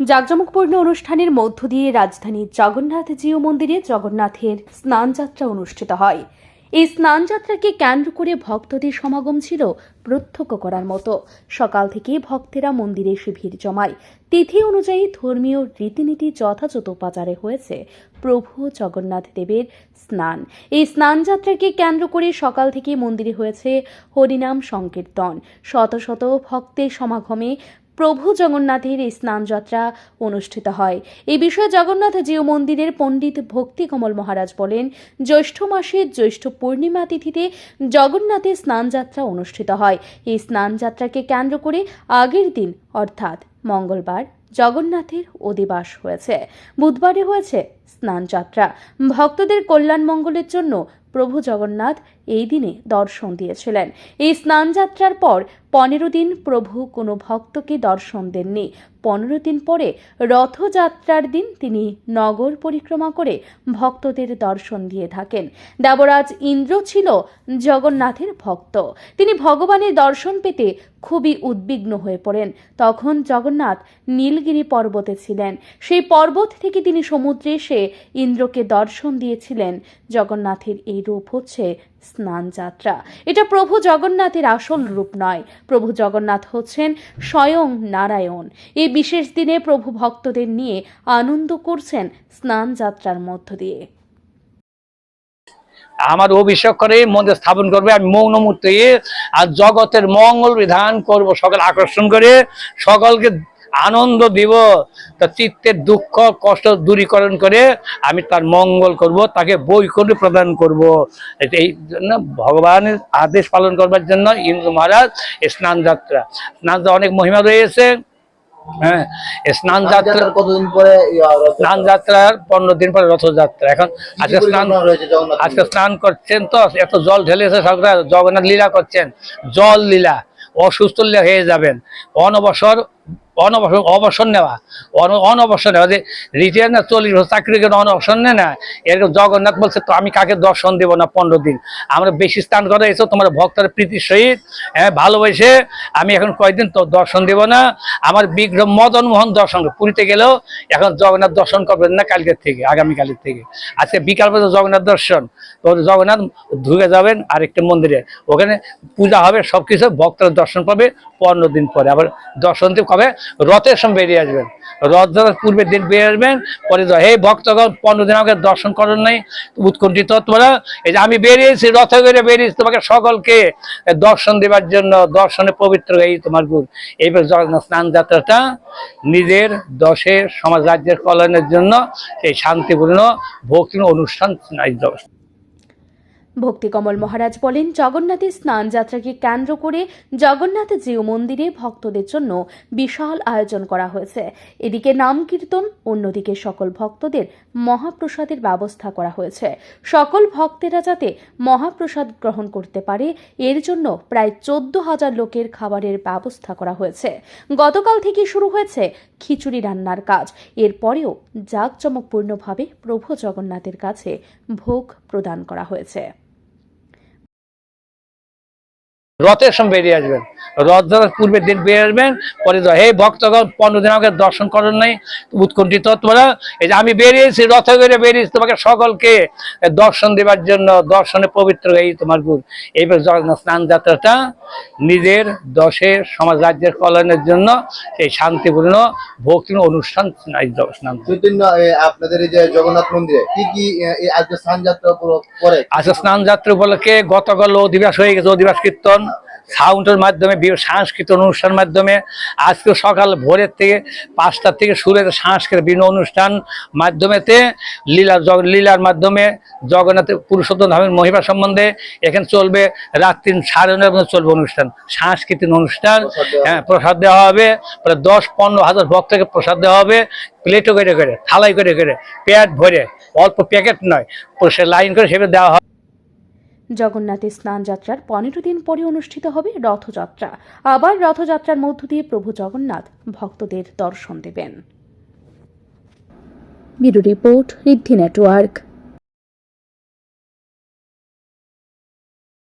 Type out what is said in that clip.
জাঁকজমকপূর্ণ অনুষ্ঠানের মধ্য দিয়ে রাজধানীর জগন্নাথ জিও মন্দিরে জগন্নাথের স্নানযাত্রা অনুষ্ঠিত হয়। এই স্নানযাত্রাকে কেন্দ্র করে ভক্তদের সমাগম ছিল প্রত্যক্ষ করার মতো। সকাল থেকে ভক্তেরা মন্দিরে এসে ভিড় জমায়। তিথি অনুযায়ী ধর্মীয় রীতিনীতি যথাযথ উপাচারে হয়েছে প্রভু জগন্নাথ দেবের স্নান। এই স্নানযাত্রাকে কেন্দ্র করে সকাল থেকে মন্দিরে হয়েছে হরিনাম সংকীর্তন। শত শত ভক্তের সমাগমে প্রভু জগন্নাথের স্নানযাত্রা অনুষ্ঠিত হয়। এই বিষয়ে জগন্নাথ জিও মন্দিরের পণ্ডিত ভক্তি কমল মহারাজ বলেন, জ্যৈষ্ঠ মাসের জ্যৈষ্ঠ পূর্ণিমা তিথিতে জগন্নাথের স্নানযাত্রা অনুষ্ঠিত হয়। এই স্নানযাত্রাকে কেন্দ্র করে আগের দিন, অর্থাৎ মঙ্গলবার, জগন্নাথের অধিবাস হয়েছে। বুধবারে হয়েছে স্নানযাত্রা। ভক্তদের কল্যাণ মঙ্গলের জন্য প্রভু জগন্নাথ এই দিনে দর্শন দিয়েছিলেন। এই স্নানযাত্রার পর পনেরো দিন প্রভু কোনো ভক্তকে দর্শন দেননি। পনেরো দিন পরে রথযাত্রার দিন তিনি নগর পরিক্রমা করে ভক্তদের দর্শন দিয়ে থাকেন। দেবরাজ ইন্দ্র ছিল জগন্নাথের ভক্ত। তিনি ভগবানের দর্শন পেতে খুবই উদ্বিগ্ন হয়ে পড়েন। তখন জগন্নাথ নীলগিরি পর্বতে ছিলেন। সেই পর্বত থেকে তিনি সমুদ্রে এসে ইন্দ্রকে দর্শন দিয়েছিলেন। জগন্নাথের এই রূপ হচ্ছে স্নান যাত্রা। এটা প্রভু জগন্নাথের আসল রূপ নয়। প্রভু জগন্নাথ হচ্ছেন স্বয়ং নারায়ণ। এই বিশেষ দিনে প্রভু ভক্তদের নিয়ে আনন্দ করছেন স্নান যাত্রার মধ্য দিয়ে। আমার অভিষেক করে, মন্দির স্থাপন করবে, আমি মৌন মূর্তি, আর জগতের মঙ্গল বিধান করব। সকল আকর্ষণ করে, সকলকে আনন্দ দিব। তা চিত্তের দুঃখ কষ্ট দূরীকরণ করে আমি তার মঙ্গল করব তাকে বৈকুণ্ঠ প্রদান করব। এই জন্য ভগবানের আদেশ পালন করবার জন্য ইন্দ্র মহারাজ স্নান যাত্রা। স্নান অনেক মহিমা রয়েছে। হ্যাঁ স্নান যাত্রা কতদিন পরে স্নান যাত্রার পনেরো দিন পরে রথযাত্রা। এখন আজকে স্নান জগন্নাথ আজকে স্নান করছেন তো এত জল ঢেলেছে সরকার জগন্নাথ লীলা করছেন। জল লীলা অসুস্থ হয়ে যাবেন। অনবসর অনবসর অবসর নেওয়া। অন- অনবসর নেওয়া। যে রিটায়ার না চল্লিশ বছর চাকরি করে অনবসর নেয় না, এরকম জগন্নাথ বলছে, তো আমি কাকে দর্শন দেবো না পনেরো দিন? আমরা বেশি স্থান করে এসো তোমার ভক্তের প্রীতির সহিত হ্যাঁ ভালোবেসে আমি এখন কয়েকদিন তো দর্শন দেব না। আমার বিগ্রহ মদন মোহন দর্শন। পুরীতে গেলেও এখন জগন্নাথ দর্শন করবেন না কালকের থেকে, আগামীকালের থেকে। আজকে বিকাল পর্যন্ত জগন্নাথ দর্শন। তো জগন্নাথ ঢুকে যাবেন আরেকটা মন্দিরে। ওখানে পূজা হবে, সবকিছু ভক্তরা দর্শন পাবে পনেরো দিন পরে। আবার দর্শন দিয়ে কবে? রথের সময় বেরিয়ে আসবেন। রথ যাওয়ার পূর্বের দিন বেরিয়ে আসবেন, পরে হে ভক্তগণ, পনেরো দিন আমাকে দর্শন করেন নাই, উৎকণ্ঠিত তোমরা এই যে আমি বেরিয়েছি, রথে করে বেরিয়েছি, তোমাকে সকলকে দর্শন দেবার জন্য, দর্শনে পবিত্র এই তোমার গুণ। এইবার জগন্নাথ স্নান যাত্রাটা নিজের দশের সমাজ রাজ্যের কল্যাণের জন্য, এই শান্তিপূর্ণ ভক্তি অনুষ্ঠান ভক্তিকমল মহারাজ বলেন জগন্নাথের স্নান যাত্রাকে কেন্দ্র করে জগন্নাথ জিও মন্দিরে ভক্তদের জন্য বিশাল আয়োজন করা হয়েছে। এদিকে নাম কীর্তন, অন্যদিকে সকল ভক্তদের মহাপ্রসাদের ব্যবস্থা করা হয়েছে। সকল ভক্তেরা যাতে মহাপ্রসাদ গ্রহণ করতে পারে, এর জন্য প্রায় চোদ্দ হাজার লোকের খাবারের ব্যবস্থা করা হয়েছে। গতকাল থেকে শুরু হয়েছে খিচুড়ি রান্নার কাজ। এরপরেও জাঁকজমকপূর্ণভাবে প্রভু জগন্নাথের কাছে ভোগ প্রদান করা হয়েছে। রথের সময় বেরিয়ে আসবেন। রথ যাওয়ার পূর্বের দিন বেরিয়ে আসবেন পরে হে ভক্তগণ পনেরো দিন আমাকে দর্শন করেন নাই উৎকণ্ঠিত তোমরা। এই যে আমি বেরিয়েছি রথে করে বেরিয়েছি তোমাকে সকলকে দর্শন দেবার জন্য দর্শনে পবিত্র এই তোমার গুণ। এইবার জগন্নাথ স্নান যাত্রাটা নিজের দশের সমাজ রাজ্যের কল্যাণের জন্য এই শান্তিপূর্ণ ভক্তি অনুষ্ঠান স্নান আপনাদের এই যে জগন্নাথ মন্দিরে কি কি এই আজকে স্নান যাত্রা পরে আচ্ছা স্নান যাত্রা উপলক্ষে গতকাল অধিবাস হয়ে গেছে অধিবাস কীর্তন। সাউন্ডের মাধ্যমে সাংস্কৃতিক অনুষ্ঠানের মাধ্যমে আজকে সকাল ভোরের থেকে পাঁচটার থেকে শুরু হয়েছে সাংস্কৃতিক বিভিন্ন অনুষ্ঠান মাধ্যমেতে লীলা জগ- লীলার মাধ্যমে জগন্নাথের পুরুষোত্তম ধামের মহিমা সম্বন্ধে এখানে চলবে রাত্রি সাড়ে মধ্যে চলবে অনুষ্ঠান। সাংস্কৃতিক অনুষ্ঠান প্রসাদ দেওয়া হ্যাঁ প্রসাদ দেওয়া হবে। প্রায় দশ পনেরো হাজার ভক্তকে প্রসাদ দেওয়া হবে। প্লেটও করে করে থালাই করে করে প্যাট ভরে। অল্প প্যাকেট নয় সে লাইন করে সেভাবে দেওয়া হবে। জগন্নাথের স্নান যাত্রার পনেরো দিন পরে অনুষ্ঠিত হবে রথযাত্রা। আবার রথযাত্রার মধ্য দিয়ে প্রভু জগন্নাথ ভক্তদের দর্শন দেবেন। Report network.